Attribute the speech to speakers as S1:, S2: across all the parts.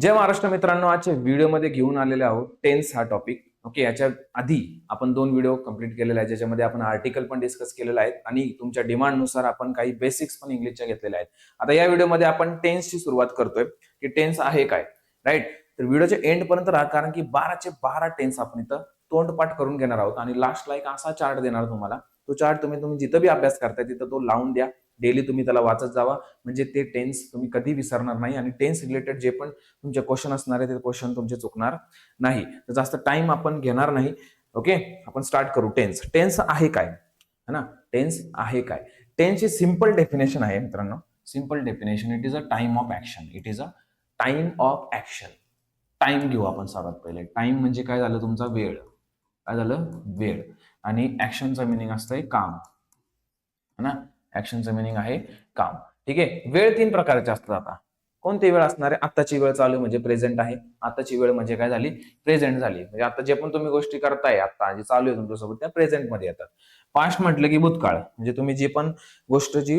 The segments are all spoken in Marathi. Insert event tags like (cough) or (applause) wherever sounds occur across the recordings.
S1: जय महाराष्ट्र मित्रांनो आजच्या व्हिडिओमध्ये घेऊन आलेले आहोत टेन्स हा टॉपिक ओके याच्या आधी आपण दोन व्हिडिओ कंप्लीट केलेले आहेत ज्याच्यामध्ये आपण आर्टिकल पण डिस्कस केलेला आहे आणि तुमच्या डिमांडनुसार आपण काही बेसिक्स पण इंग्लिशच्या घेतलेल्या आहेत. आता या व्हिडिओमध्ये आपण टेन्सची सुरुवात करतोय की टेन्स आहे काय? राईट तर व्हिडिओच्या एंड पर्यंत राहा कारण की बाराचे बारा टेन्स आपण इथं तोंडपाठ करून घेणार आहोत. आणि लास्टला एक असा चार्ट देणार तुम्हाला. तो चार्ट तुम्ही तुम्ही जिथं बी अभ्यास करताय तिथं तो लावून द्या. डेली तुम्ही त्याला वाचत जावा. म्हणजे ते टेन्स तुम्ही कधी विसरणार नाही आणि टेन्स रिलेटेड जे पण तुमचे क्वेश्चन असणार आहे ते क्वेश्चन तुमचे चुकणार नाही. तर जास्त टाइम आपण घेणार नाही. ओके आपण स्टार्ट करू. टेन्स टेन्स आहे काय? है ना? टेन्स आहे काय? टेन्सची सिंपल डेफिनेशन आहे मित्रांनो. Simple definition it is a time of action it is a time of action time घेऊ आपण सर्वात पहिले. टाइम म्हणजे काय झालं तुमचा वेळ. काय झालं? वेळ. आणि ऍक्शनचा मिनिंग असतंय काम. है ना? ऍक्शनचं मिनिंग आहे काम. ठीक? आहे वेळ तीन प्रकारचे असतात आता. कोणती वेळ असणार आहे? आत्ताची वेळ चालू म्हणजे आहे म्हणजे प्रेझेंट आहे. आताची वेळ म्हणजे काय झाली? प्रेझेंट झाली. म्हणजे आता जे पण तुम्ही गोष्टी करताय आता जे चालू आहे तुमच्यासोबत त्या प्रेझेंटमध्ये येतात. पास्ट म्हटलं की भूतकाळ. म्हणजे तुम्ही जी पण गोष्ट जी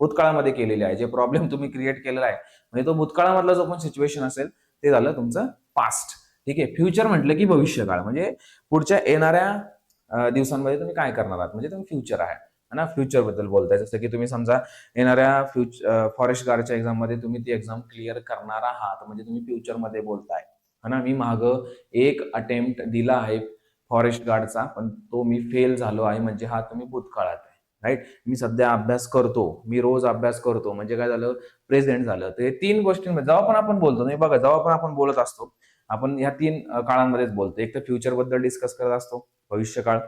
S1: भूतकाळामध्ये केलेली आहे जे प्रॉब्लेम तुम्ही क्रिएट केलेला आहे म्हणजे तो भूतकाळामधला जो पण सिच्युएशन असेल ते झालं तुमचं पास्ट ठीक? आहे फ्युचर म्हटलं की भविष्यकाळ. म्हणजे पुढच्या येणाऱ्या दिवसांमध्ये तुम्ही काय करणार आहात? म्हणजे तुम्ही फ्युचर आहे. ना फ्युचरबद्दल बोलताय. जसं की तुम्ही समजा येणाऱ्या फ्युचर फॉरेस्ट गार्डच्या एक्झाममध्ये तुम्ही ती एक्झाम क्लिअर करणार आहात. म्हणजे तुम्ही फ्युचरमध्ये बोलताय. है ना? मी माग एक अटेम्प्ट दिला आहे फॉरेस्ट गार्डचा पण तो मी फेल झालो आहे. म्हणजे हा तुम्ही भूतकाळात आहे. राईट मी सध्या अभ्यास करतो. मी रोज अभ्यास करतो. म्हणजे काय झालं? प्रेझेंट झालं. तर हे तीन गोष्टींमध्ये जेव्हा पण आपण बोलतो नाही बघा जेव्हा पण आपण बोलत असतो आपण ह्या तीन काळांमध्येच बोलतो. एक तर फ्युचरबद्दल डिस्कस करत असतो भविष्यकाळ.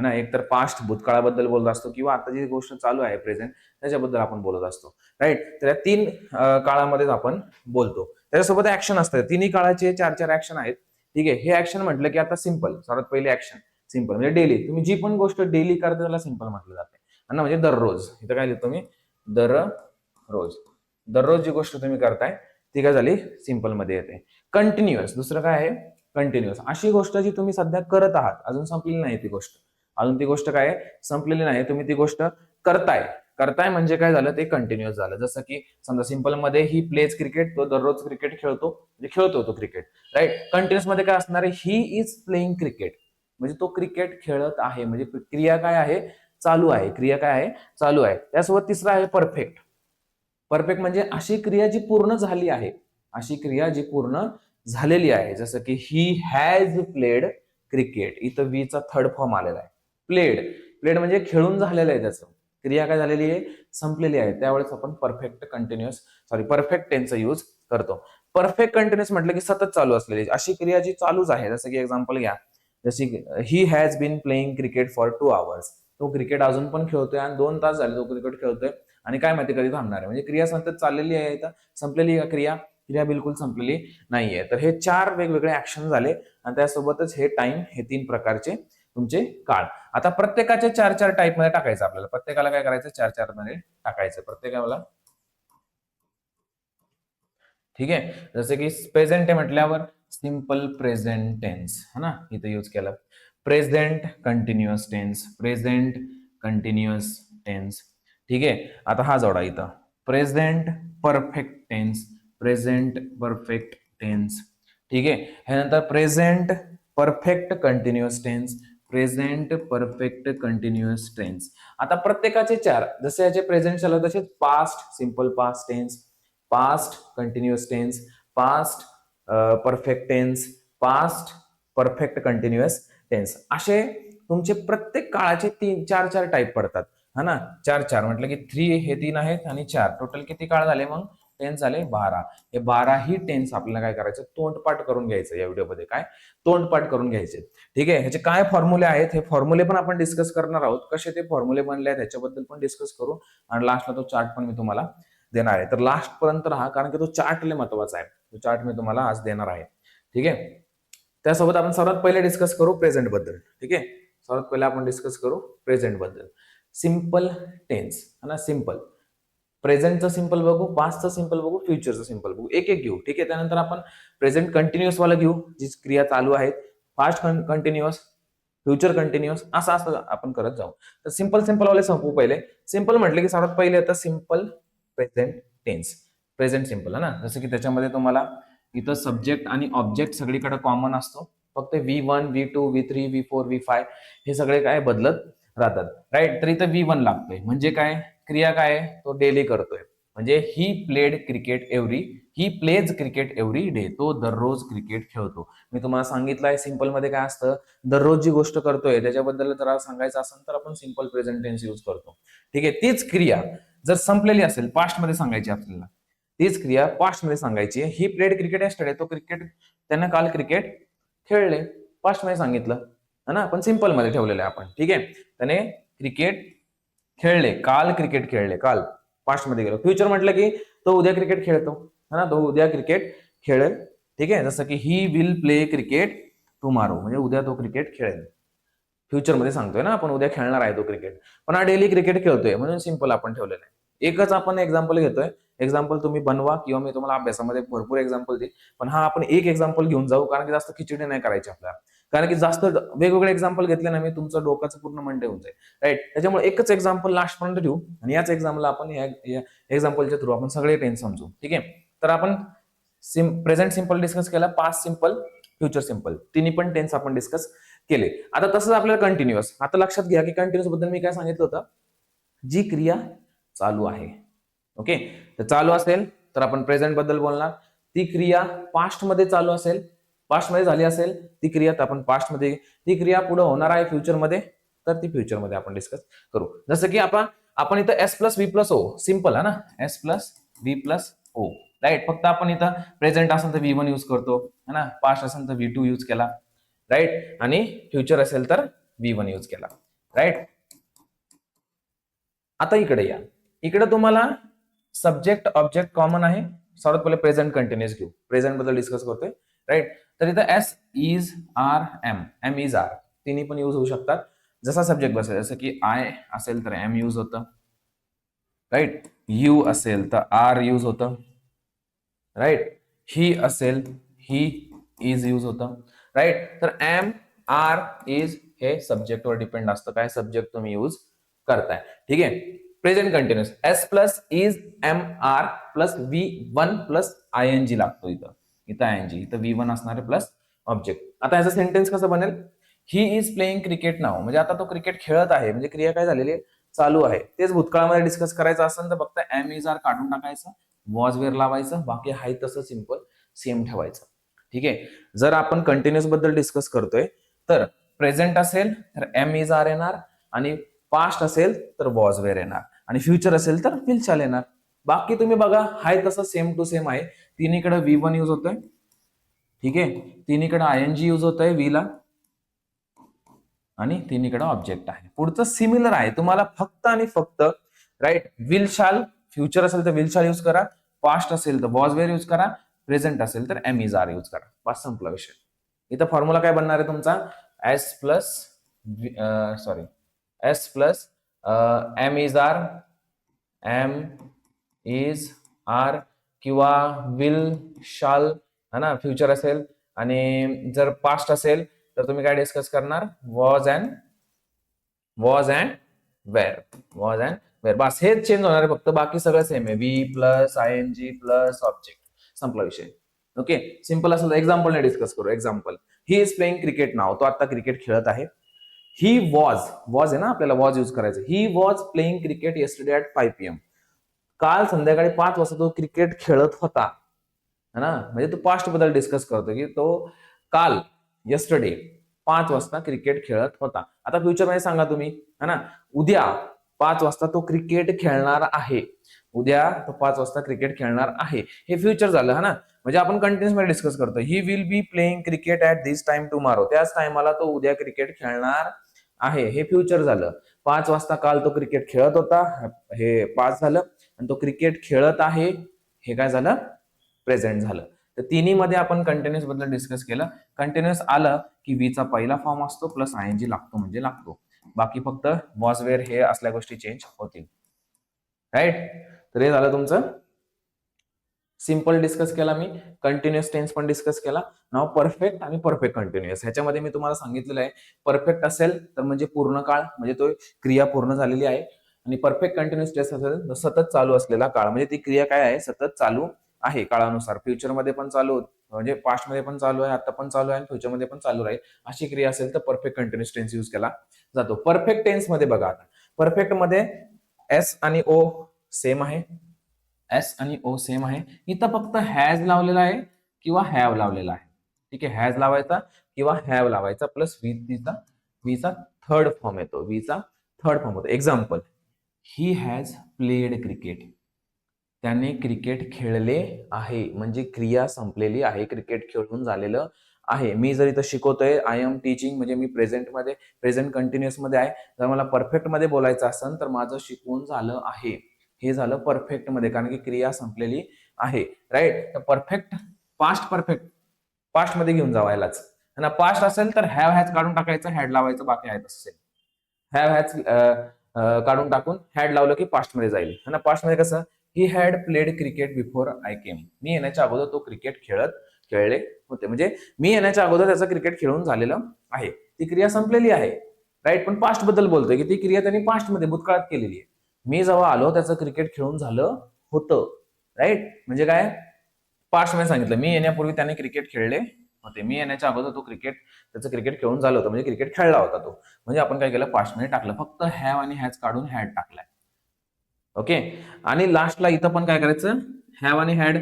S1: है ना? एक तर पास्ट भूतकाळाबद्दल बोलत असतो किंवा आता जी गोष्ट चालू आहे प्रेझेंट त्याच्याबद्दल आपण बोलत असतो. राईट तर या तीन काळामध्येच आपण बोलतो. त्याच्यासोबत ऍक्शन असतात तिन्ही काळाचे चार चार ऍक्शन आहेत. ठीक आहे? हे ऍक्शन म्हटलं की आता सिंपल सर्वात पहिले ऍक्शन सिंपल म्हणजे डेली तुम्ही जी पण गोष्ट डेली करता त्याला सिंपल म्हटलं जाते. है ना? म्हणजे दररोज. इथं काय लिहितो तुम्ही दररोज. दररोज जी गोष्ट तुम्ही करताय ती काय झाली? सिंपलमध्ये येते. कंटिन्युअस दुसरं काय आहे? कंटिन्युअस अशी गोष्ट जी तुम्ही सध्या करत आहात अजून संपलेली नाही ती गोष्ट. अजून ती गोष्ट काय आहे? संपलेली नाही. तुम्ही ती गोष्ट करताय. करताय म्हणजे काय झालं? ते कंटिन्युअस झालं. जसं की समजा सिंपलमध्ये ही प्लेज क्रिकेट तो दररोज क्रिकेट खेळतो. म्हणजे खेळतो तो क्रिकेट राईट कंटिन्युअसमध्ये काय असणार आहे? ही इज प्लेइंग क्रिकेट म्हणजे तो क्रिकेट खेळत आहे. म्हणजे क्रिया काय आहे? चालू आहे. क्रिया काय आहे? चालू आहे. त्यासोबत तिसरा आहे परफेक्ट परफेक्ट म्हणजे अशी क्रिया जी पूर्ण झाली आहे. अशी क्रिया जी पूर्ण झालेली आहे. जसं की ही हॅज प्लेड क्रिकेट इथं वीचा थर्ड फॉर्म आलेला आहे. प्लेड प्लेड म्हणजे खेळून झालेलं आहे त्याचं. क्रिया काय झालेली आहे? संपलेली आहे. त्यावेळेस आपण परफेक्ट कंटिन्युअस सॉरी परफेक्ट टेनचा यूज करतो. परफेक्ट कंटिन्युअस म्हटलं की सतत चालू असलेली. अशी क्रिया जी चालूच आहे जसं की एक्झाम्पल घ्या. जशी he has been playing cricket for two hours तो क्रिकेट अजून पण खेळतोय आणि दोन तास झाले तो क्रिकेट खेळतोय. आणि काय माहिती कधी थांबणार आहे. म्हणजे क्रिया सतत चाललेली आहे तर संपलेली का क्रिया? क्रिया बिलकुल संपलेली नाहीये. तर हे चार वेगवेगळे ऍक्शन झाले आणि त्यासोबतच हे टाइम हे तीन प्रकारचे तुमचे काळ आता प्रत्येकाचे चार चार टाईपमध्ये टाकायचं आपल्याला. प्रत्येकाला काय करायचं? चार चारमध्ये टाकायचं. प्रत्येकाला. ठीक आहे? जसं की प्रेझेंट आहे म्हटल्यावर सिंपल प्रेझेंट टेन्स है ना? इथं यूज केलं. Present continuous tense present continuous tense ठीक आहे? आता हा जोडा इथं. Present perfect tense present perfect tense ठीक आहे? ह्यानंतर present perfect continuous tense present perfect continuous tense आता प्रत्येकाचे चार जसे याचे प्रेझेंट झालं तसेच past simple past tense past continuous tense past perfect tense past perfect continuous tense असे तुमचे प्रत्येक काळाचे तीन चार चार टाईप पडतात. हा ना? चार चार म्हटलं की थ्री हे तीन आहेत आणि चार. टोटल किती काळ झाले मग? टेन्स झाले बारा. हे बाराही टेन्स आपल्याला काय करायचं? तोंडपाठ करून घ्यायचं या व्हिडिओमध्ये काय? तोंडपाठ करून घ्यायचे. ठीक आहे? ह्याचे काय फॉर्म्युले आहेत? हे फॉर्म्युले पण आपण डिस्कस करणार आहोत. कसे ते फॉर्म्युले बनले आहेत ह्याच्याबद्दल पण डिस्कस करू. आणि लास्टला तो चार्ट पण मी तुम्हाला देणार आहे. तर लास्ट पर्यंत राहा कारण की तो चार्ट लय महत्त्वाचा आहे. तो चार्ट मी तुम्हाला आज देणार आहे. ठीक आहे? त्यासोबत आपण सर्वात पहिले डिस्कस करू प्रेझेंटबद्दल. ठीक आहे? सर्वात पहिले आपण डिस्कस करू प्रेझेंटबद्दल. सिंपल टेन्स है ना? सिंपल प्रेझेंटचं सिंपल बघू पास्टचं सिंपल बघू फ्युचरचं सिंपल बघू. एक एक घेऊ. ठीक आहे? त्यानंतर आपण प्रेझेंट कंटिन्युअस वाला घेऊ जी क्रिया चालू आहेत. फास्ट कंटिन्युअस फ्युचर कंटिन्युअस असं असं आपण करत जाऊ. तर सिंपल सिंपल वाले संपू पहिले. सिंपल म्हटलं की सर्वात पहिले आता simple present tense. Present simple है ना? जसं की त्याच्यामध्ये तुम्हाला इथं सब्जेक्ट आणि ऑब्जेक्ट सगळीकडे कॉमन असतो. फक्त V one V two V three V four V five हे सगळे काय बदलत राहतात. राईट? तर इथं व्ही वन लागतोय. म्हणजे काय? क्रिया काय आहे? तो डेली करतोय. म्हणजे he played cricket every he plays cricket every day तो दररोज क्रिकेट खेळतो. मी तुम्हाला सांगितलं आहे मध्ये काय असतं? दररोज जी गोष्ट करतोय त्याच्याबद्दल जर सांगायचं असेल तर आपण सिंपल प्रेझेंट टेन्स यूज करतो. ठीक आहे? तीच क्रिया जर संपलेली असेल पास्टमध्ये सांगायची आपल्याला. तीच क्रिया पास्टमध्ये सांगायची ही प्लेड क्रिकेट एस्टरडे तो क्रिकेट त्यानं काल क्रिकेट खेळले. पास्टमध्ये सांगितलं. है ना? पण सिंपलमध्ये ठेवलेलं आहे आपण. ठीक आहे? त्याने क्रिकेट खेळले काल क्रिकेट खेळले काल. पास्टमध्ये गेलो. फ्युचर म्हटलं की तो उद्या क्रिकेट खेळतो. है ना? तो उद्या क्रिकेट खेळेल. ठीक आहे? जसं की he will play cricket tomorrow म्हणजे उद्या तो क्रिकेट खेळेल. फ्युचरमध्ये सांगतोय ना आपण उद्या खेळणार आहे तो क्रिकेट पण हा डेली क्रिकेट खेळतोय. म्हणून सिंपल आपण ठेवलेलं आहे. एकच आपण एक्झाम्पल घेतोय. एक्झाम्पल तुम्ही बनवा किंवा मी तुम्हाला अभ्यासामध्ये भरपूर एक्झाम्पल देईल. पण हा आपण एक एक्झाम्पल घेऊन जाऊ कारण की जास्त खिचडी नाही करायची आपल्याला. कारण की जास्त वेगवेगळे एक्झाम्पल घेतले ना मी तुमचं डोक्याचं पूर्ण मंडे होऊन जाईल. राईट त्याच्यामुळे एकच एक्झाम्पल लास्ट पर्यंत ठेवू. आणि याच एक्झाम्पल आपण या एक्झाम्पलच्या थ्रू आपण सगळे टेन्स समजू. ठीक आहे? तर आपण सिम प्रेझेंट सिंपल डिस्कस केला पास्ट सिंपल फ्युचर सिंपल तिन्ही पण टेन्स आपण डिस्कस केले. आता तसंच आपल्याला कंटिन्युअस आता लक्षात घ्या की कंटिन्युअसबद्दल मी काय सांगितलं होतं? जी क्रिया चालू आहे. ओके तर चालू असेल तर आपण प्रेझेंटबद्दल बोलणार. ती क्रिया पास्टमध्ये चालू असेल पास्टमध्ये झाली असेल ती क्रिया तर आपण पास्टमध्ये ती क्रिया पुढे होणार आहे फ्युचरमध्ये तर ती फ्युचरमध्ये आपण डिस्कस करू. जसं की आपण आपण इथं S plus V plus O simple आहे ना? S plus V plus O right फक्त आपण इथं प्रेझेंट असेल तर व्ही वन यूज करतो है ना? पास्ट असेल तर व्ही टू यूज केला. राईट आणि फ्युचर असेल तर व्ही वन यूज केला. राईट आता इकडे या. इकडे तुम्हाला सब्जेक्ट ऑब्जेक्ट कॉमन आहे. सर्वात पहिले प्रेझेंट कंटिन्युअस घेऊ. प्रेझेंटबद्दल डिस्कस करतोय. राईट तर इथं S is are am am is are तिन्ही पण यूज़ होऊ शकतात. जसा सब्जेक्ट बसेल, जसं की आय असेल तर एम यूज़ होतं. राईट यू असेल तर आर यूज़ होतं. राईट ही असेल ही इज़ यूज़ होतं. राईट तर एम आर इज़ हे सब्जेक्टवर डिपेंड असतं. काय सब्जेक्ट तुम्ही यूज़ करताय. ठीक आहे? Present continuous S plus is am are plus V one plus I N G लागतो इथं. इथं आय एन जी इथं व्ही वन असणारे प्लस ऑब्जेक्ट आता याचा सेंटेन्स कसं बनेल? He is playing cricket now म्हणजे आता तो क्रिकेट खेळत आहे. म्हणजे क्रिया काय झालेली आहे? चालू आहे. तेच भूतकाळामध्ये डिस्कस करायचं असेल तर फक्त एम इज आर काढून टाकायचं वॉज वेअर लावायचं बाकी हाय तसं सिंपल सेम ठेवायचं. ठीक आहे? जर आपण कंटिन्युअसबद्दल डिस्कस करतोय तर प्रेझेंट असेल तर एम इज आर येणार. आणि पास्ट असेल तर वॉज वेअर येणार. आणि फ्युचर असेल तर फिल चाल येणार. बाकी तुम्ही बघा हाय तसं सेम टू सेम आहे. तिन्हीकडे व्ही वन यूज होतोय. ठीक आहे? तिन्हीकडे आय एन जी यूज होतोय आहे ला. आणि तिन्हीकडे ऑब्जेक्ट आहे. पुढचं सिमिलर आहे. तुम्हाला फक्त आणि फक्त राईट विल शाल फ्युचर असेल तर विल शाल यूज करा. पास्ट असेल तर वॉज वेअर यूज करा. प्रेझेंट असेल तर एम इज आर यूज करा. बस संपला विषय. इथं फॉर्म्युला काय बनणार आहे तुमचा? S plus sorry S plus am is are am is are किंवा विल शाल है ना फ्युचर असेल आणि जर पास्ट असेल तर तुम्ही काय डिस्कस करणार? Was and was and were was and were बस हेच चेंज होणार आहे फक्त. बाकी सगळं सेम आहे. V plus I N G plus object संपला विषय. ओके सिंपल असेल एक्झाम्पल ने डिस्कस करू. Example he is playing cricket now तो आता क्रिकेट खेळत आहे. ही वॉज वॉज आहे ना आपल्याला वॉज यूज करायचं. He was playing cricket yesterday at five P M काल संध्याकाळी पाच वाजता तो क्रिकेट खेळत होता. है ना? म्हणजे तो पास्टबद्दल डिस्कस करतो की तो काल यस्टरडे पाच वाजता क्रिकेट खेळत होता. आता फ्युचरमध्ये सांगा तुम्ही. है ना? उद्या पाच वाजता तो क्रिकेट खेळणार आहे. उद्या तो पाच वाजता क्रिकेट खेळणार आहे. हे फ्युचर झालं हा ना? म्हणजे आपण कंटिन्युअसमध्ये डिस्कस करतो he will be playing cricket at this time tomorrow त्याच टायमाला तो उद्या क्रिकेट खेळणार आहे. हे फ्युचर झालं. पाच वाजता काल तो क्रिकेट खेळत होता. हे पाच झालं आणि तो क्रिकेट खेळत आहे. हे काय झालं? प्रेझेंट झालं. तर तिन्ही मध्ये आपण कंटिन्युअसबद्दल डिस्कस केलं. कंटिन्युअस आलं की वीचा पहिला फॉर्म असतो प्लस आय एन जी लागतो म्हणजे लागतो. बाकी फक्त वॉजवेअर हे असल्या गोष्टी चेंज होतील. राईट तर हे झालं तुमचं सिंपल डिस्कस केला मी. कंटिन्युअस टेन्स पण डिस्कस केला. नाव परफेक्ट आणि परफेक्ट कंटिन्युअस ह्याच्यामध्ये मी तुम्हाला सांगितलेलं आहे परफेक्ट असेल तर म्हणजे पूर्ण काळ म्हणजे तो क्रिया पूर्ण झालेली आहे. आणि परफेक्ट कंटिन्युअस टेस्ट असेल तर सतत चालू असलेला काळ. म्हणजे ती क्रिया काय आहे? सतत चालू आहे काळानुसार. फ्युचरमध्ये पण चालू म्हणजे पास्टमध्ये पण चालू आहे आता पण चालू आहे आणि फ्युचरमध्ये पण चालू राहील. अशी क्रिया असेल तर परफेक्ट कंटिन्युअस टेन्स यूज केला जातो. परफेक्ट टेन्समध्ये बघा आता. परफेक्टमध्ये एस आणि ओ सेम आहे. एस आणि ओ सेम आहे. इथं फक्त हॅज लावलेला आहे किंवा हॅव लावलेला आहे. ठीक आहे? हॅज लावायचा किंवा हॅव लावायचा प्लस वी तिचा वीचा थर्ड फॉर्म येतो. वीचा थर्ड फॉर्म होतो. Example he has played cricket त्याने क्रिकेट खेळले आहे. म्हणजे क्रिया संपलेली आहे. क्रिकेट खेळून झालेलं आहे. मी जर इथं शिकवतोय आय एम टीचिंग म्हणजे मी प्रेझेंटमध्ये प्रेझेंट कंटिन्युअसमध्ये आहे. जर मला परफेक्टमध्ये बोलायचं असेल तर माझं शिकवून झालं आहे. हे झालं परफेक्टमध्ये कारण की क्रिया संपलेली आहे राईट तर परफेक्ट पास्ट परफेक्ट पास्टमध्ये घेऊन जावायलाच. ना आणि पास्ट असेल तर हॅव हॅच काढून टाकायचं हॅड लावायचं बाकी आहे असेल. हॅव हॅच काढून टाकून हॅड लावलं की पास्टमध्ये जाईल. आणि पास्टमध्ये कसं? He had played cricket before I came मी येण्याच्या अगोदर तो क्रिकेट खेळत खेळले होते. म्हणजे मी येण्याच्या अगोदर त्याचं क्रिकेट खेळून झालेलं आहे. ती क्रिया संपलेली आहे. राईट पण पास्टबद्दल बोलतोय की ती क्रिया त्यांनी पास्टमध्ये भूतकाळात केलेली आहे. मी जेव्हा आलो त्याचं क्रिकेट खेळून झालं होतं राईट म्हणजे काय? पास्टमध्ये सांगितलं. मी येण्यापूर्वी त्याने क्रिकेट खेळले होते. मी येण्याच्या अगोदर तो क्रिकेट त्याचं क्रिकेट खेळून झालं होतं. म्हणजे क्रिकेट खेळला होता तो. म्हणजे आपण काय केलं? पास्टमध्ये टाकलं. फक्त हॅव आणि हॅज काढून हॅड टाकलाय. ओके? आणि लास्टला इथं पण काय करायचं? हॅव आणि हॅड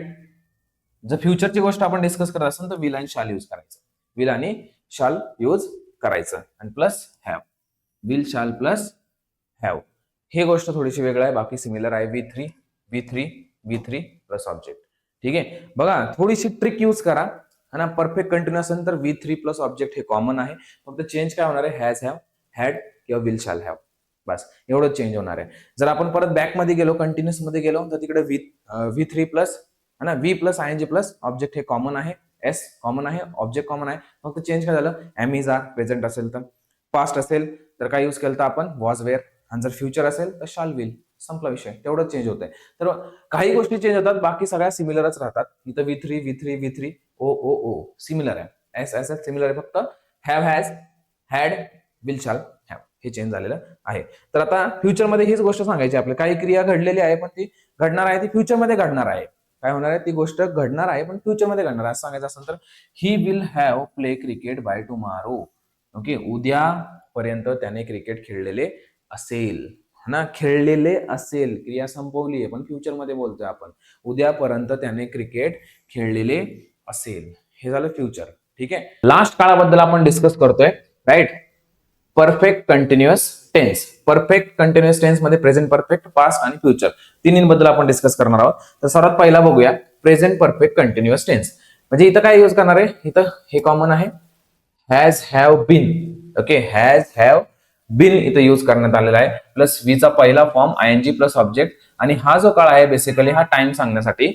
S1: जर फ्युचरची गोष्ट आपण डिस्कस करत असेल तर विल आणि शाल यूज करायचं. विल आणि शाल यूज करायचं. आणि plus have will shall plus have हे गोष्ट थोडीशी वेगळं आहे. बाकी सिमिलर आहे. V three V three V three plus object ठीक आहे? बघा थोडीशी ट्रिक यूज करा. आणि परफेक्ट कंटिन्यू असेल तर वी थ्री प्लस ऑब्जेक्ट हे कॉमन आहे. फक्त चेंज काय होणार आहे? हॅज हॅव हॅड किंवा विल शाल हॅव बस. एवढंच चेंज होणार आहे. जर आपण परत बॅकमध्ये गेलो कंटिन्युअसमध्ये गेलो तर तिकडे व्ही वी थ्री प्लस है ना? V plus I N G plus object हे कॉमन आहे. एस कॉमन आहे. ऑब्जेक्ट कॉमन आहे. फक्त चेंज काय झालं? एम इज आर प्रेझेंट असेल तर. पास्ट असेल. तर काय यूज केलं तर आपण? वॉज वेअर आणि जर फ्युचर असेल तर शाल विल. संपला विषय. तेवढंच चेंज होत आहे तर काही गोष्टी चेंज होतात बाकी सगळ्या सिमिलरच राहतात. इथं V three V three V three O O O similar आहे. एस एस एस सिमिलर आहे फक्त. Have has had will shall have हे चेंज झालेलं आहे. तर आता फ्युचरमध्ये हीच गोष्ट सांगायची आपली काही क्रिया घडलेली आहे पण ती घडणार आहे ती फ्युचरमध्ये घडणार आहे. काय होणार आहे? ती गोष्ट घडणार आहे पण फ्युचरमध्ये घडणार आहे. असं सांगायचं असेल तर he will have play cricket by tomorrow okay उद्या पर्यंत त्याने क्रिकेट खेळलेले असेल ना? खेळलेले असेल क्रिया संपवली आहे पण फ्युचरमध्ये बोलतोय आपण. उद्यापर्यंत त्याने क्रिकेट खेळलेले असेल. हे झालं फ्युचर ठीक आहे? लास्ट काळाबद्दल आपण डिस्कस करतोय right perfect continuous tense perfect continuous टेन्समध्ये present perfect past आणि फ्युचर तिन्हीबद्दल आपण डिस्कस करणार आहोत. तर सर्वात पहिला बघूया प्रेझेंट परफेक्ट कंटिन्युअस टेन्स म्हणजे इथं काय यूज करणार आहे? इथं हे कॉमन आहे. Has have been okay has have been इथं यूज करण्यात आलेला आहे. प्लस वीचा पहिला form I N G plus object आणि हा जो काळ आहे बेसिकली हा टाइम सांगण्यासाठी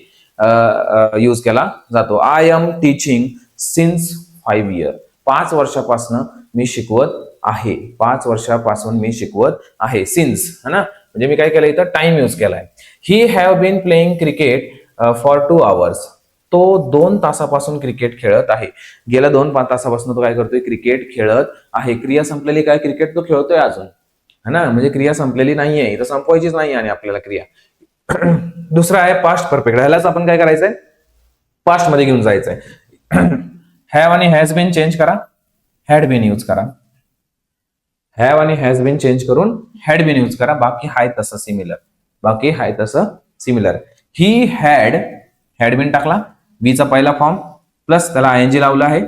S1: यूज केला जातो. I am teaching since five year पाच वर्षापासून मी शिकवत आहे. पाच वर्षापासून मी शिकवत आहे. सिन्स है ना? म्हणजे मी काय केलं इथं? टाइम यूज केलाय. He have been playing cricket for two hours तो दोन तासापासून क्रिकेट खेळत आहे. गेल्या दोन पाच तासापासून तो काय करतोय? क्रिकेट खेळत आहे. क्रिया संपलेली काय? क्रिकेट तो खेळतोय अजून. है ना? म्हणजे क्रिया संपलेली नाहीये. इथं संपवायचीच नाही आणि आपल्याला क्रिया. (clears throat) दुसरा आहे पास्ट परफेक्ट ह्यालाच आपण काय करायचंय? पास्टमध्ये घेऊन जायचंय. (clears throat) हॅव आणि हॅज बीन चेंज करा. हॅड बीन यूज करा. हॅव आणि हॅज बीन चेंज करून हॅड बीन यूज करा. बाकी हाय तसं सिमिलर बाकी हाय तसं similar he had had been टाकला. वीचा पहिला फॉर्म प्लस त्याला आय एन जी लावला आहे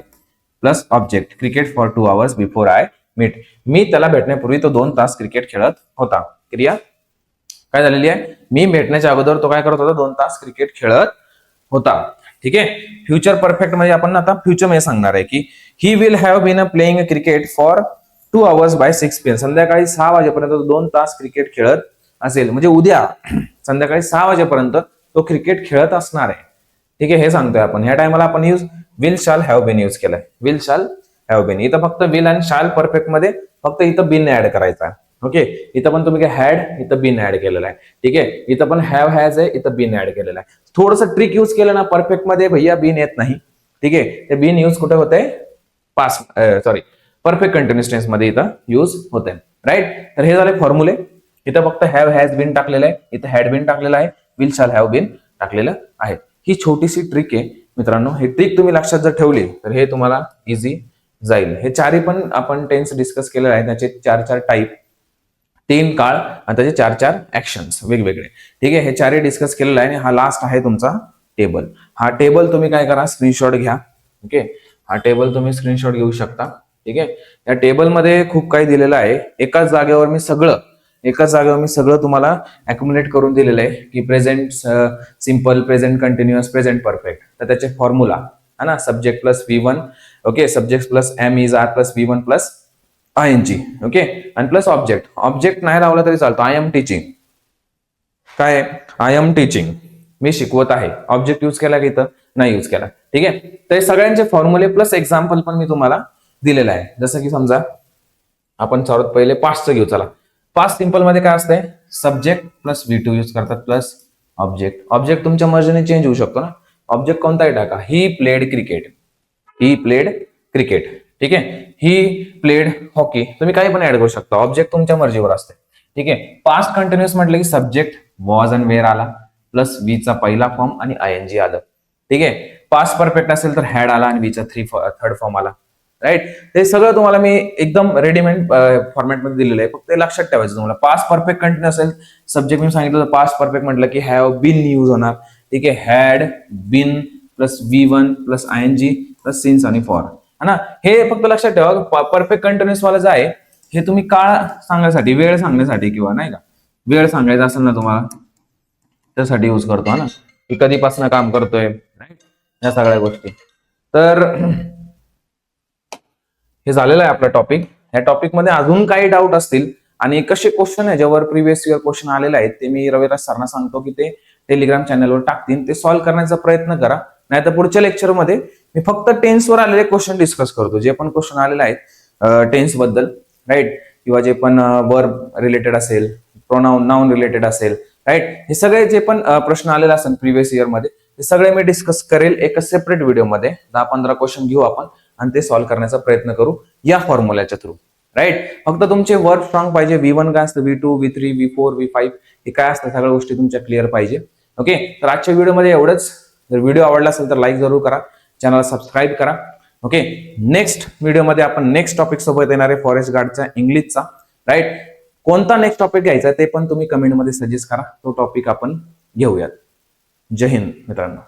S1: plus object cricket for two hours before I meet मी त्याला भेटण्यापूर्वी तो दोन तास क्रिकेट खेळत होता. क्रिया काय झालेली आहे? मी भेटण्याच्या अगोदर तो काय करत होता? दोन तास क्रिकेट खेळत होता. ठीक आहे? फ्युचर परफेक्ट म्हणजे आपण आता फ्युचरमध्ये सांगणार आहे की he will have been a playing cricket for two hours by six P M संध्याकाळी सहा वाजेपर्यंत दोन तास क्रिकेट खेळत असेल. म्हणजे उद्या (clears throat) संध्याकाळी सहा वाजेपर्यंत तो क्रिकेट खेळत असणार आहे. ठीक आहे हे सांगतोय आपण. ह्या टायमाला आपण use will shall have been use केलाय. विल शाल हॅव बिन इथं फक्त विल आणि शाल परफेक्टमध्ये फक्त इथं बिन ऍड करायचा. ओके इथं पण तुम्ही काय हॅड इथं बिन ऍड केलेला आहे. ठीक आहे? इथं पण हॅव हॅज आहे इथं बिन ऍड केलेला आहे. थोडस ट्रिक यूज केलं ना परफेक्टमध्ये भैया बिन येत नाही. ठीक आहे? ते बिन यूज कुठे होते पास सॉरी परफेक्ट कंटिन्युअस टेन्समध्ये इथं यूज होते राईट तर हे झाले फॉर्म्युले इथं फक्त हॅव हॅज बिन टाकलेलं आहे. इथं हॅड बिन टाकलेलं आहे. विल शाल हॅव बिन टाकलेलं आहे. ही छोटीशी ट्रिक आहे. मित्रांनो हे ट्रिक तुम्ही लक्षात जर ठेवली तर हे तुम्हाला इझी जाईल. हे चारही पण आपण टेन्स डिस्कस केलेले आहे. त्याचे चार चार टाईप तीन काळ आणि त्याचे चार चार ऍक्शन्स वेगवेगळे. ठीक आहे? हे चारही डिस्कस केलेलं आहे आणि हा लास्ट आहे तुमचा टेबल हा टेबल तुम्ही काय करा? स्क्रीनशॉट घ्या. ओके हा टेबल तुम्ही स्क्रीनशॉट घेऊ शकता. ठीक आहे? या टेबलमध्ये खूप काही दिलेलं आहे. एकाच जागेवर मी सगळं एकाच जागेवर मी सगळं तुम्हाला अक्युमुलेट करून दिलेलं आहे की present simple present continuous present perfect तर त्याचे फॉर्म्युला है ना? Subject plus V one okay subject plus am is are plus V one plus I N G okay आणि प्लस ऑब्जेक्ट ऑब्जेक्ट नाही लावला तरी चालतो. आय एम टीचिंग काय आय एम टीचिंग मी शिकवत आहे. ऑब्जेक्ट यूज केला की इथं? नाही यूज केला. ठीक आहे? तर सगळ्यांचे फॉर्म्युले प्लस एक्झाम्पल पण मी तुम्हाला दिलेलं आहे. जसं की समजा आपण सर्वात पहिले पास्टचं घेऊ. चला. पास्ट सिंपलमध्ये काय असतंय? Subject plus V two use करतात प्लस ऑब्जेक्ट ऑब्जेक्ट तुमच्या मर्जीने चेंज होऊ शकतो ना. ऑब्जेक्ट कोणताही टाका. He played cricket he played cricket ठीक आहे? ही प्लेड हॉकी तुम्ही काही पण ऍड करू शकता. ऑब्जेक्ट तुमच्या मर्जीवर असते ठीक आहे? पास्ट कंटिन्युअस म्हटलं की सब्जेक्ट वॉज अँड वेअर आला. प्लस चा पहिला फॉर्म आणि आय एन जी आलं. ठीक आहे? पास्ट परफेक्ट असेल तर हॅड आला आणि चा थ्री थर्ड फॉर्म आला. राईट ते सगळं तुम्हाला मी एकदम रेडीमेड फॉर्मॅटमध्ये दिलेलं आहे. फक्त ते लक्षात ठेवायचं तुम्हाला. पास परफेक्ट कंटिन्यू असेल सब्जेक्ट मी सांगितलं तर पास परफेक्ट म्हटलं की हॅव बिन यूज होणार. ठीक आहे? Had been plus V one plus I N G plus since and for है ना? हे फक्त लक्षात ठेवा. परफेक्ट कंटिन्युअस वाला जे आहे हे तुम्ही काळ सांगण्यासाठी वेळ सांगण्यासाठी किंवा नाही का? वेळ सांगायचा असेल ना तुम्हाला त्यासाठी यूज करतो. ना? की कधीपासून काम करतोय राईट या सगळ्या गोष्टी. तर हे झालेलं आहे आपलं टॉपिक या टॉपिकमध्ये अजून काही डाऊट असतील आणि कसे क्वेश्चन आहे ज्यावर प्रिव्हियस इयर क्वेश्चन आलेले आहेत ते मी रविराज सरना सांगतो की ते टेलिग्राम चॅनलवर टाकतील. ते सॉल्व्ह करण्याचा प्रयत्न करा. नाही तर पुढच्या लेक्चरमध्ये मी फक्त टेन्सवर आलेले क्वेश्चन डिस्कस करतो. जे पण क्वेश्चन आलेले आहेत टेन्सबद्दल राईट किंवा जे पण वर्ब रिलेटेड असेल प्रोनाऊन नाऊन रिलेटेड असेल राईट हे सगळे जे पण प्रश्न आलेले असेल प्रिव्हियस इयरमध्ये ते सगळे मी डिस्कस करेल एका सेपरेट व्हिडिओमध्ये दहा पंधरा क्वेश्चन घेऊ आपण. आणि ते सॉल्व्ह करण्याचा प्रयत्न करू या फॉर्म्युल्याच्या थ्रू राईट फक्त तुमचे वर्क स्ट्रॉंग पाहिजे. व्ही वन काय असतं? V two V three V four V five हे काय असतं सगळ्या गोष्टी तुमच्या क्लिअर पाहिजे. ओके तर आजच्या व्हिडिओमध्ये एवढंच. जर व्हिडिओ आवडला असेल तर लाईक जरूर करा. चॅनल सबस्क्राईब करा. ओके नेक्स्ट व्हिडिओमध्ये आपण नेक्स्ट टॉपिक सोबत येणार आहे फॉरेस्ट गार्डचा इंग्लिशचा राईट कोणता नेक्स्ट टॉपिक घ्यायचा ते पण तुम्ही कमेंटमध्ये सजेस्ट करा. तो टॉपिक आपण घेऊयात. जय हिंद मित्रांनो.